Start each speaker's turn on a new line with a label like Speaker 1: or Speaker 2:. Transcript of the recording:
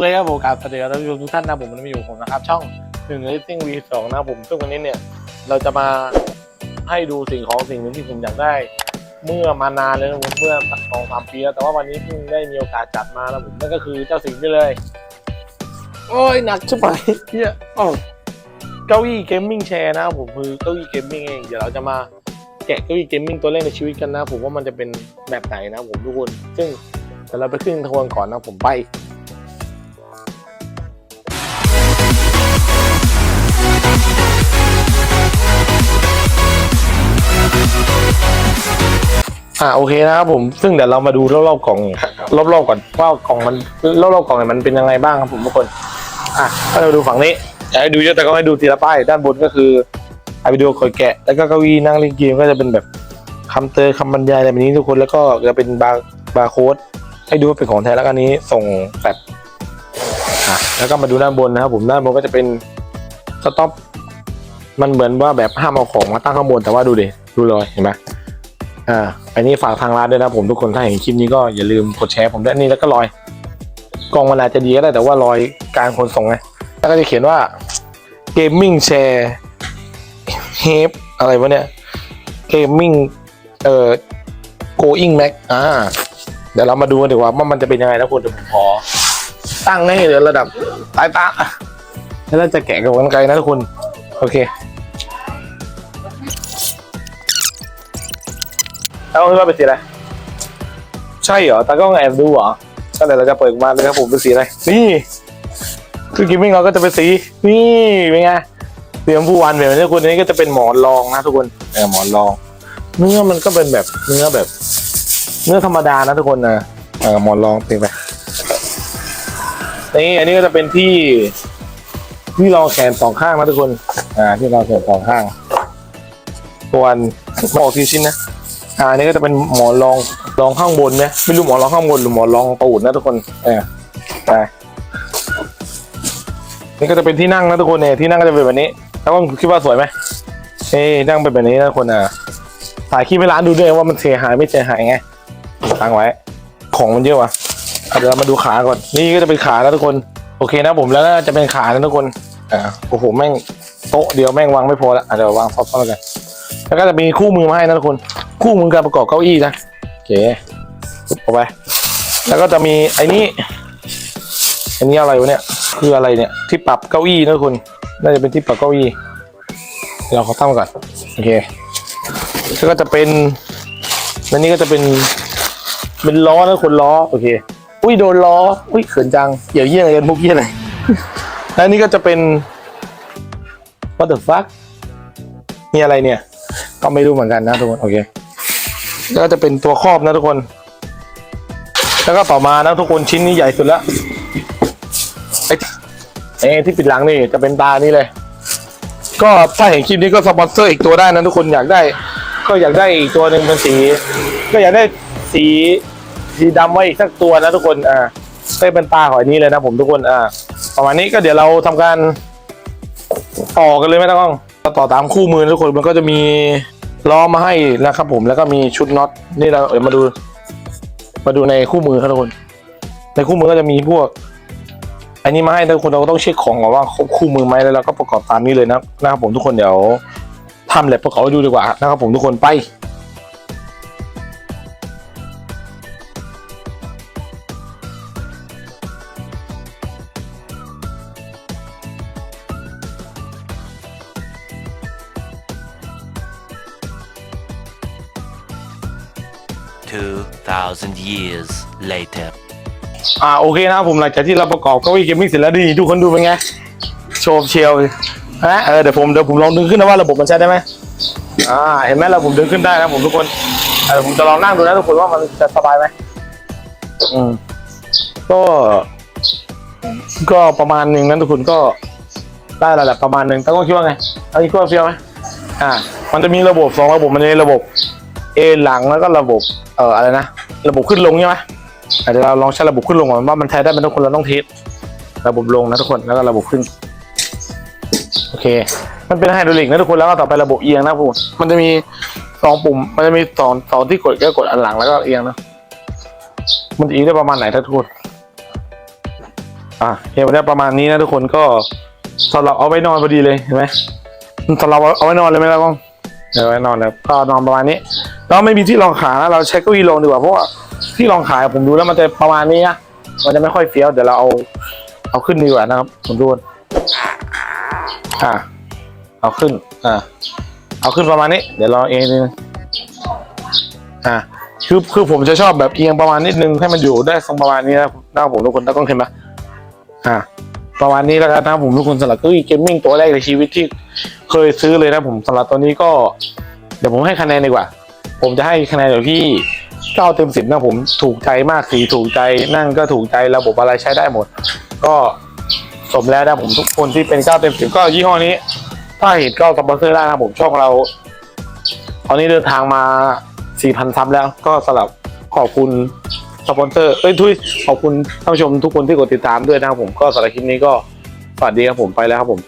Speaker 1: เลยครับผมกราบสวัสดีครับท่านผู้ชมทุกท่านนะผมมันมาอยู่ผมนะครับ ช่องหนึ่งเลสซิ่งวีสองนะผมซึ่งวันนี้เนี่ย เราจะมาให้ดูสิ่งของสิ่งหนึ่งที่ผมอยากได้ เมื่อมานานเลยนะผมเมื่อสักสองสามปีแล้วแต่ว่าวันนี้เพิ่งได้มีโอกาสจัดมาแล้วผมนั่นก็คือเจ้าสิ่งนี้เลย โอ้ยหนักชิบหายเฮียอ้าวเก้าอี้เกมมิ่งแชร์นะผมคือเก้าอี้เกมมิ่งเองเดี๋ยวเราจะมาแกะเก้าอี้เกมมิ่งตัวแรกในชีวิตกันนะ ผมว่ามันจะเป็นแบบไหนนะผมทุกคนซึ่งเดี๋ยวเราไปขึ้นทวนก่อนนะผมไป อ่าโอเคนะครับผมซึ่งเดี๋ยวเรามาดูรอบๆกล่องรอบๆก่อนว่ากล่องมันรอบๆกล่องเนี่ยมันเป็นยังไงบ้างครับผมทุกคนอะก็เราดูฝั่งนี้อยากให้ดูเยอะแต่ก็ให้ดูทีละป้ายด้านบนก็คือไอวิดีโอคอยแกะ แล้วก็เก้าอี้นั่งเล่นเกมก็จะเป็นแบบคำเตือนคำบรรยายอะไรแบบนี้ทุกคนแล้วก็จะเป็นบาร์บาร์โค้ดให้ดูว่าเป็นของแท้แล้วก็อันนี้ส่งแบบอะแล้วก็มาดูด้านบนนะครับผมด้านบนก็จะเป็นสต็อปมันเหมือนว่าแบบห้ามเอาของมาตั้งข้างบนแต่ว่าดูดิดูเลยเห็นไหมอ่า อันนี้ฝากทางร้านด้วยนะผมทุกคนถ้าเห็นคลิปนี้ก็อย่าลืมกดแชร์ผมด้วยนี่แล้วก็รอยกล่องมันอาจจะดีก็ได้แต่ว่ารอยการขนส่งไงแล้วก็จะเขียนว่า gaming share h e p อะไรวะเนี่ย gaming เอ่อ going mac อ่าเดี๋ยวเรามาดูกันดีกว่าว่ามันจะเป็นยังไงนะคุณเดี๋ยวผมขอตั้งให้เหลือระดับสายตาแล้วเราจะแกะกับกันไกลนะทุกคน โอเค แล้วคิดว่าเป็นสีอะไร ใช่เหรอ ตากล้องแอบดูเหรอก็เดี๋ยวเราจะเปิดออกมาเลยครับผมเป็นสีอะไร นี่คือกิมมิ่งเราก็จะเป็นสี นี่ เป็นไงสีชมพูหวานแบบนี้คุณอันนี้ก็จะเป็นหมอนรองนะทุกคนเออหมอนรอง เนื้อมันก็เป็นแบบเนื้อแบบ เนื้อธรรมดานะทุกคนนะเออหมอนรองเป็นไปนี่อันนี้ก็จะเป็นที่ ที่รองแขนสองข้างนะทุกคน อ่า ที่รองแขนสองข้างส่วนหมอกทีชิ้นนะ อ่าอันนี้ก็จะเป็นหมอนรองรองข้างบนนะไม่รู้หมอนรองข้างบนหรือหมอนรองตูดนะทุกคนเออไปนี่ก็จะเป็นที่นั่งนะทุกคนเนี่ยที่นั่งก็จะเป็นแบบนี้แล้วก็คิดว่าสวยไหมเอ้นั่งเป็นแบบนี้นะทุกคนอะถ่ายคลิปให้ร้านดูด้วยว่ามันเสียหายไม่เสียหายไงตั้งไว้ ของมันเยอะว่ะอะเดี๋ยวเรามาดูขาก่อน นี่ก็จะเป็นขานะทุกคน โอเคนะผมแล้วก็จะเป็นขานะทุกคนอ่าโอ้โหแม่งโต๊ะเดียวแม่งวางไม่พอละเดี๋ยววางซ้อนๆกันแล้วก็จะมีคู่มือมาให้นะทุกคน คู่มือการประกอบเก้าอี้นะโอเคเข้าไป แล้วก็จะมีไอ้นี้อันนี้อะไรวะเนี่ย คืออะไรเนี่ย ที่ปรับเก้าอี้นะทุกคนน่าจะเป็นที่ปรับเก้าอี้ เราเขาตั้งก่อน โอเคแล้วก็จะเป็นอันนี้ก็จะเป็น เป็นล้อนะคนล้อ โอเค อุ้ยโดนล้อ อุ้ยเขินจังเกี่ยวเยี่ยอะไรกันมุกเยี่ยอะไรแล้วนนี้ก็จะเป็น what the fuck นี่อะไรเนี่ย ก็ไม่รู้เหมือนกันนะทุกคน โอเค แล้วก็จะเป็นตัวครอบนะทุกคน แล้วก็ต่อมานะทุกคนชิ้นนี้ใหญ่สุดแล้วไอ้ไอที่ปิดหลังนี่จะเป็นตานี่เลย ก็ถ้าเห็นคลิปนี้ก็สปอนเซอร์อีกตัวได้นะทุกคนอยากได้ ก็อยากได้อีกตัวหนึ่งเป็นสี ก็อยากได้สีสีดำไว้อีกสักตัวนะทุกคนอ่าได้เป็นตาของอันนี้เลยนะผมทุกคนอ่าประมาณนี้ก็เดี๋ยวเราทำการต่อกันเลยไหมตากล้องต่อตามคู่มือทุกคนมันก็จะมี ล้อมาให้นะครับผมแล้วก็มีชุดน็อตนี่เราเดี๋ยวมาดู มาดูในคู่มือครับทุกคน ในคู่มือก็จะมีพวก อันนี้มาให้ทุกคนเราก็ต้องเช็คของก่อนว่าครบคู่มือไหมแล้วเราก็ประกอบตามนี้เลยนะนะครับผมทุกคนเดี๋ยวทำแลบประกอบให้ดูดีกว่านะครับผมทุกคนไป
Speaker 2: 2,000 years later.
Speaker 1: อ่าโอเคนะครับผมหลังจากที่เราประกอบเก้าอี้เกมมิ่งเสร็จแล้วดีทุกคนดูเป็นไง โชว์เชียวนะเออเดี๋ยวผมเดี๋ยวผมลองดึงขึ้นนะว่าระบบมันใช้ได้ไหมอ่าเห็นไหมเราผมดึงขึ้นได้นะผมทุกคนเออผมจะลองนั่งดูนะทุกคนว่ามันจะสบายไหมอืมก็ก็ประมาณหนึ่งนั้นทุกคนก็ได้ระดับประมาณหนึ่งตั้งก็คิดว่าไงอันนี้คิดว่าเฟี้ยวไหมอ่า มันจะมีระบบสองระบบมันจะมีระบบ เอหลังแล้วก็ระบบเอ่ออะไรนะระบบขึ้นลงใช่ไหมอะเดี๋ยวเราลองใช้ระบบขึ้นลงก่อนว่ามันใช้ได้ไหมทุกคนเราต้องเทสระบบลงนะทุกคนแล้วก็ระบบขึ้นโอเค มันเป็นไฮดรอลิกนะทุกคนแล้วก็ต่อไประบบเอียงนะพูดมันจะมีสองปุ่ม มันจะมีสองสองที่กดก็กดอันหลังแล้วก็เอียงนะมันจะเอียงได้ประมาณไหนถ้าทุกคนอะเห็นวันนี้ประมาณนี้นะทุกคนก็สำหรับเอาไว้นอนพอดีเลยเห็นไหมสำหรับเอาไว้นอนเลยไหมล่ะก้องเดี๋ยวไว้นอนแล้วก็นอนประมาณนี้ เราไม่มีที่รองขานะเราใช้เก้าอี้ลงดีกว่าเพราะว่าที่รองขาผมดูแล้วมันจะประมาณนี้นะมันจะไม่ค่อยเฟี้ยวเดี๋ยวเราเอาเอาขึ้นดีกว่านะครับผมดูอะเอาขึ้นอะเอาขึ้นประมาณนี้ เดี๋ยวเราเองนิดนึงอะคือคือผมจะชอบแบบเอียงประมาณนิดนึงให้มันอยู่ได้ทรงประมาณนี้นะหน้าผมทุกคนต้องเห็นไหมอะประมาณนี้แล้วกันนะครับผมทุกคนสำหรับเก้าอี้เกมมิ่งตัวแรกในชีวิตที่เคยซื้อเลยนะผมสำหรับตัวนี้ก็ เดี๋ยวผมให้คะแนนดีกว่า ผมจะให้คะแนนอยู่ที่เก้าเต็มสิบนะผมถูกใจมากสีถูกใจนั่งก็ถูกใจระบบอะไรใช้ได้หมด ก็สมแล้วนะผมทุกคนที่เป็นเก้าเต็มสิบก็ยี่ห้อนี้ ถ้าเห็นก็สปอนเซอร์ได้นะผมช่องเราตอนนี้เดินทางมา4,000ซับแล้วก็สำหรับขอบคุณสปอนเซอร์เอ้ยทุยขอบคุณท่านผู้ชมทุกคนที่กดติดตามด้วยนะครับผมก็สำหรับคลิปนี้ก็สวัสดีครับผมไปแล้วครับผม